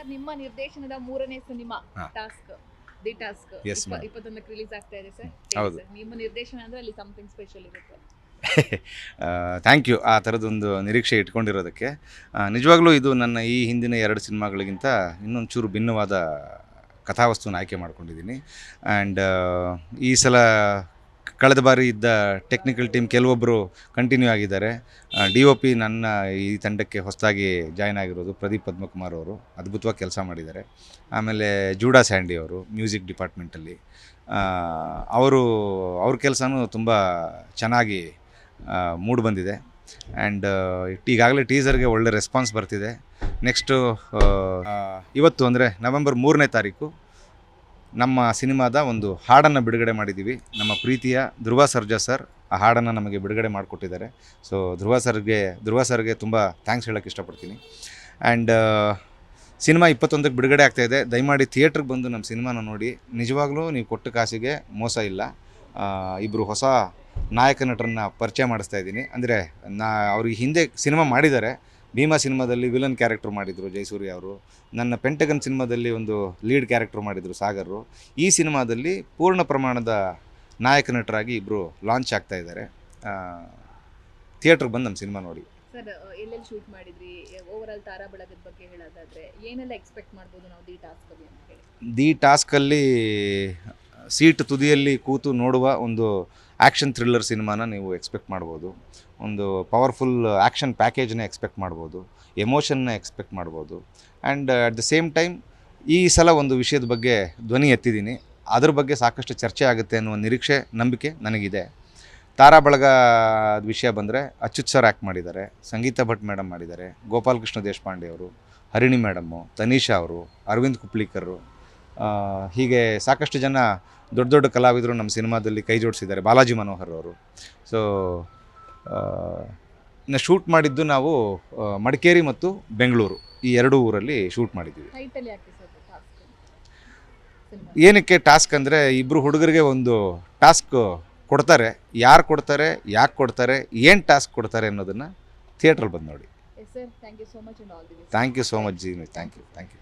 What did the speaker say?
Sir ನಿಮ್ಮ ನಿರ್ದೇಶನದ ಮೂರನೇ ಸಿನಿಮಾ. ಟಾಸ್ಕ್ ದಿ ಟಾಸ್ಕ್ ಇಪ್ಪತ್ತೊಂದಕ್ಕೆ ರಿಲೀಸ್ ಆಗ್ತಾ ಇದೆ ಸರ್. ಹೌದು. ನಿಮ್ಮ ನಿರ್ದೇಶನ ಅಂದ್ರೆ ಅಲ್ಲಿ ಸಮಥಿಂಗ್ ಸ್ಪೆಷಲ್ ಇರುತ್ತೆ. ಥ್ಯಾಂಕ್ ಯು ಆ ಥರದೊಂದು ನಿರೀಕ್ಷೆ ಇಟ್ಕೊಂಡಿರೋದಕ್ಕೆ. ನಿಜವಾಗ್ಲೂ ಇದು ನನ್ನ ಈ ಹಿಂದಿನ ಎರಡು ಸಿನಿಮಾಗಳಿಗಿಂತ ಇನ್ನೊಂದು ಚೂರು ಭಿನ್ನವಾದ ಕಥಾವಸ್ತುವನ್ನು ಆಯ್ಕೆ ಮಾಡ್ಕೊಂಡಿದ್ದೀನಿ. ಆ್ಯಂಡ್ ಈ ಸಲ ಕಳೆದ ಬಾರಿ ಇದ್ದ ಟೆಕ್ನಿಕಲ್ ಟೀಮ್ ಕೆಲವೊಬ್ಬರು ಕಂಟಿನ್ಯೂ ಆಗಿದ್ದಾರೆ. ಡಿ ಒ ಪಿ ನನ್ನ ಈ ತಂಡಕ್ಕೆ ಹೊಸದಾಗಿ ಜಾಯ್ನ್ ಆಗಿರೋದು ಪ್ರದೀಪ್ ಪದ್ಮಕುಮಾರ್ ಅವರು. ಅದ್ಭುತವಾಗಿ ಕೆಲಸ ಮಾಡಿದ್ದಾರೆ. ಆಮೇಲೆ ಜೂಡಾ ಸ್ಯಾಂಡಿ ಅವರು ಮ್ಯೂಸಿಕ್ ಡಿಪಾರ್ಟ್ಮೆಂಟಲ್ಲಿ ಅವರು, ಅವ್ರ ಕೆಲಸನೂ ತುಂಬ ಚೆನ್ನಾಗಿ ಮೂಡ್ ಬಂದಿದೆ. ಆ್ಯಂಡ್ ಈಗಾಗಲೇ ಟೀಸರ್ಗೆ ಒಳ್ಳೆ ರೆಸ್ಪಾನ್ಸ್ ಬರ್ತಿದೆ. ನೆಕ್ಸ್ಟು ಇವತ್ತು ಅಂದರೆ ನವೆಂಬರ್ ಮೂರನೇ ತಾರೀಕು ನಮ್ಮ ಸಿನಿಮಾದ ಒಂದು ಹಾಡನ್ನು ಬಿಡುಗಡೆ ಮಾಡಿದ್ದೀವಿ. ನಮ್ಮ ಪ್ರೀತಿಯ ಧ್ರುವ ಸರ್ಜಾ ಸರ್ ಆ ಹಾಡನ್ನು ನಮಗೆ ಬಿಡುಗಡೆ ಮಾಡಿಕೊಟ್ಟಿದ್ದಾರೆ. ಸೊ ಧ್ರುವ ಸರ್ಗೆ ಧ್ರುವ ಸರ್ಗೆ ತುಂಬ ಥ್ಯಾಂಕ್ಸ್ ಹೇಳೋಕ್ಕೆ ಇಷ್ಟಪಡ್ತೀನಿ. ಆ್ಯಂಡ್ ಸಿನಿಮಾ ಇಪ್ಪತ್ತೊಂದಕ್ಕೆ ಬಿಡುಗಡೆ ಆಗ್ತಾಯಿದೆ ದಯಮಾಡಿ ಥಿಯೇಟ್ರಿಗೆ ಬಂದು ನಮ್ಮ ಸಿನಿಮಾನ ನೋಡಿ. ನಿಜವಾಗ್ಲೂ ನೀವು ಕೊಟ್ಟ ಕಾಸಿಗೆ ಮೋಸ ಇಲ್ಲ. ಇಬ್ಬರು ಹೊಸ ನಾಯಕ ನಟರನ್ನ ಪರಿಚಯ ಮಾಡಿಸ್ತಾ ಇದ್ದೀನಿ. ಅಂದರೆ ನಾ, ಅವ್ರಿಗೆ ಹಿಂದೆ ಸಿನಿಮಾ ಮಾಡಿದ್ದಾರೆ. ಭೀಮಾ ಸಿನಿಮಾದಲ್ಲಿ ವಿಲನ್ ಕ್ಯಾರೆಕ್ಟರ್ ಮಾಡಿದರು ಜಯಸೂರಿ ಅವರು. ನನ್ನ ಪೆಂಟಗನ್ ಸಿನಿಮಾದಲ್ಲಿ ಒಂದು ಲೀಡ್ ಕ್ಯಾರೆಕ್ಟರ್ ಮಾಡಿದರು ಸಾಗರ್ರು. ಈ ಸಿನಿಮಾದಲ್ಲಿ ಪೂರ್ಣ ಪ್ರಮಾಣದ ನಾಯಕ ನಟರಾಗಿ ಇಬ್ಬರು ಲಾಂಚ್ ಆಗ್ತಾ ಇದ್ದಾರೆ. ಥಿಯೇಟ್ರಿಗೆ ಬಂದು ನಮ್ಮ ಸಿನಿಮಾ ನೋಡಿ. ಸರ್ ಎಲ್ಲೆಲ್ಲಿ ಶೂಟ್ ಮಾಡಿದ್ರಿ? ಓವರಾಲ್ ತಾರಾ ಬಳಗದ ಬಗ್ಗೆ ಹೇಳೋದಾದ್ರೆ ಏನೆಲ್ಲ ಎಕ್ಸ್ಪೆಕ್ಟ್ ಮಾಡ್ಬೋದು ನಾವು ದಿ ಟಾಸ್ಕಲ್ಲಿ ಅಂತ ಹೇಳಿ? ದಿ ಟಾಸ್ಕಲ್ಲಿ ಸೀಟ್ ತುದಿಯಲ್ಲಿ ಕೂತು ನೋಡುವ ಒಂದು ಆ್ಯಕ್ಷನ್ ಥ್ರಿಲ್ಲರ್ ಸಿನಿಮಾನ ನೀವು ಎಕ್ಸ್ಪೆಕ್ಟ್ ಮಾಡ್ಬೋದು. ಒಂದು ಪವರ್ಫುಲ್ ಆ್ಯಕ್ಷನ್ ಪ್ಯಾಕೇಜ್ನ ಎಕ್ಸ್ಪೆಕ್ಟ್ ಮಾಡ್ಬೋದು. ಎಮೋಷನ್ನ ಎಕ್ಸ್ಪೆಕ್ಟ್ ಮಾಡ್ಬೋದು. And at the same time ಈ ಸಲ ಒಂದು ವಿಷಯದ ಬಗ್ಗೆ ಧ್ವನಿ ಎತ್ತಿದ್ದೀನಿ. ಅದ್ರ ಬಗ್ಗೆ ಸಾಕಷ್ಟು ಚರ್ಚೆ ಆಗುತ್ತೆ ಅನ್ನುವ ನಿರೀಕ್ಷೆ, ನಂಬಿಕೆ ನನಗಿದೆ. ತಾರಾ ಬಳಗ ವಿಷಯ ಬಂದರೆ ಅಚ್ಯುತ್ ಸರ್ ಆ್ಯಕ್ಟ್ ಮಾಡಿದ್ದಾರೆ. ಸಂಗೀತ ಭಟ್ ಮೇಡಮ್ ಮಾಡಿದ್ದಾರೆ. ಗೋಪಾಲಕೃಷ್ಣ ದೇಶಪಾಂಡೆ ಅವರು, ಹರಿಣಿ ಮೇಡಮ್ಮು, ತನೀಷಾ ಅವರು, ಅರವಿಂದ್ ಕುಪ್ಲಿಕರು ಹೀಗೆ ಸಾಕಷ್ಟು ಜನ ದೊಡ್ಡ ದೊಡ್ಡ ಕಲಾವಿದರು ನಮ್ಮ ಸಿನಿಮಾದಲ್ಲಿ ಕೈ ಜೋಡಿಸಿದ್ದಾರೆ ಬಾಲಾಜಿ ಮನೋಹರ್ ಅವರು. ಸೊ ಇನ್ನು ಶೂಟ್ ಮಾಡಿದ್ದು ನಾವು ಮಡಿಕೇರಿ ಮತ್ತು ಬೆಂಗಳೂರು. ಈ ಎರಡು ಊರಲ್ಲಿ ಶೂಟ್ ಮಾಡಿದ್ದೀವಿ. ಏನಕ್ಕೆ ಟಾಸ್ಕ್ ಅಂದರೆ ಇಬ್ಬರು ಹುಡುಗರಿಗೆ ಒಂದು ಟಾಸ್ಕ್ ಕೊಡ್ತಾರೆ. ಯಾರು ಕೊಡ್ತಾರೆ ಯಾಕೆ ಕೊಡ್ತಾರೆ ಏನು ಟಾಸ್ಕ್ ಕೊಡ್ತಾರೆ ಅನ್ನೋದನ್ನು ಥಿಯೇಟ್ರಲ್ಲಿ ಬಂದು ನೋಡಿ. Thank you so much and all the thank you so much ji thank you thank you